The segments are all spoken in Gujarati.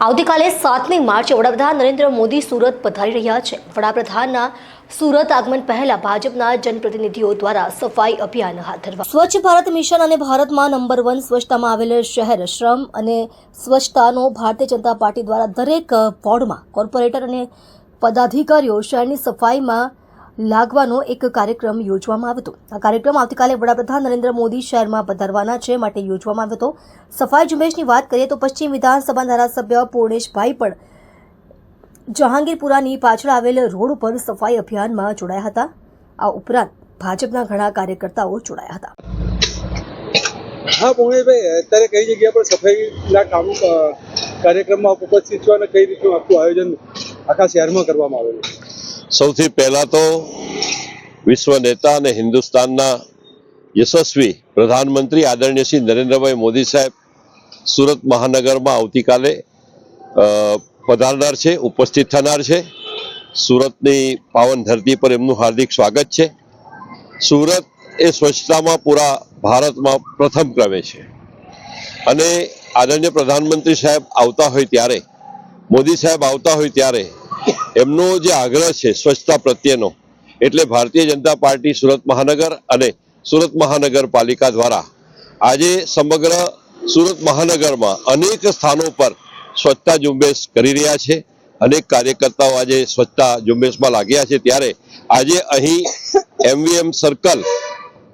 આવતીકાલે સાતમી માર્ચે વડાપ્રધાન નરેન્દ્ર મોદી સુરત પધારી રહ્યા છે. વડાપ્રધાનના સુરત આગમન પહેલા ભાજપના જનપ્રતિનિધિઓ દ્વારા સફાઈ અભિયાન હાથ ધરવા સ્વચ્છ ભારત મિશન અને ભારતમાં નંબર વન સ્વચ્છતામાં આવેલ શહેર શ્રમ અને સ્વચ્છતાનો ભારતીય જનતા પાર્ટી દ્વારા દરેક વોર્ડમાં કોર્પોરેટર અને પદાધિકારીઓ શહેરની સફાઈમાં લાગવાનો એક કાર્યક્રમ યોજવામાં આવ્યો હતો. આ કાર્યક્રમ આવતીકાલે વડાપ્રધાન નરેન્દ્ર મોદી શહેરમાં પધારવાના છે માટે યોજવામાં આવ્યો હતો. સફાઈ ઝુંબેશની વાત કરીએ તો પશ્ચિમ વિધાનસભા ધારાસભ્ય પૂર્ણેશભાઈ પણ જહાંગીરપુરાની પાછળ આવેલ રોડ ઉપર સફાઈ અભિયાનમાં જોડાયા હતા. આ ઉપરાંત ભાજપના ઘણા કાર્યકર્તાઓ જોડાયા હતા. હા, પૂર્ણેશભાઈ, અત્યારે કઈ જગ્યા પર સફાઈના કામ કાર્યક્રમમાં ઉપસ્થિત છો અને કઈ રીતનું આખું આયોજન આખા શહેરમાં કરવામાં આવેલું સૌથી પહેલા તો વિશ્વ નેતા અને હિન્દુસ્તાનના યશસ્વી પ્રધાનમંત્રી આદરણીય શ્રી નરેન્દ્રભાઈ મોદી સાહેબ સુરત મહાનગરમાં આવતીકાલે પધારનાર છે, ઉપસ્થિત થનાર છે. સુરતની પાવન ધરતી પર એમનું હાર્દિક સ્વાગત છે. સુરત એ સ્વચ્છતામાં પૂરા ભારતમાં પ્રથમ ક્રમે છે. અને આદરણીય પ્રધાનમંત્રી સાહેબ આવતા હોય ત્યારે, મોદી સાહેબ આવતા હોય ત્યારે એમનો જે આગ્રહ છે, સ્વચ્છતા પ્રત્યેનો, એટલે ભારતીય જનતા પાર્ટી સુરત મહાનગર અને સુરત મહાનગરપાલિકા દ્વારા આજે સમગ્ર સુરત મહાનગરમાં અનેક સ્થાનો પર સ્વચ્છતા ઝુંબેશ કરી રહ્યા છે. અનેક કાર્યકર્તાઓ આજે સ્વચ્છતા ઝુંબેશમાં લાગ્યા છે. ત્યારે આજે અહીં એમવીએમ સર્કલ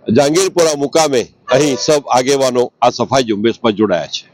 જહાંગીરપુરા મુકામે અહીં સબ આગેવાનો આ સફાઈ ઝુંબેશમાં જોડાયા છે.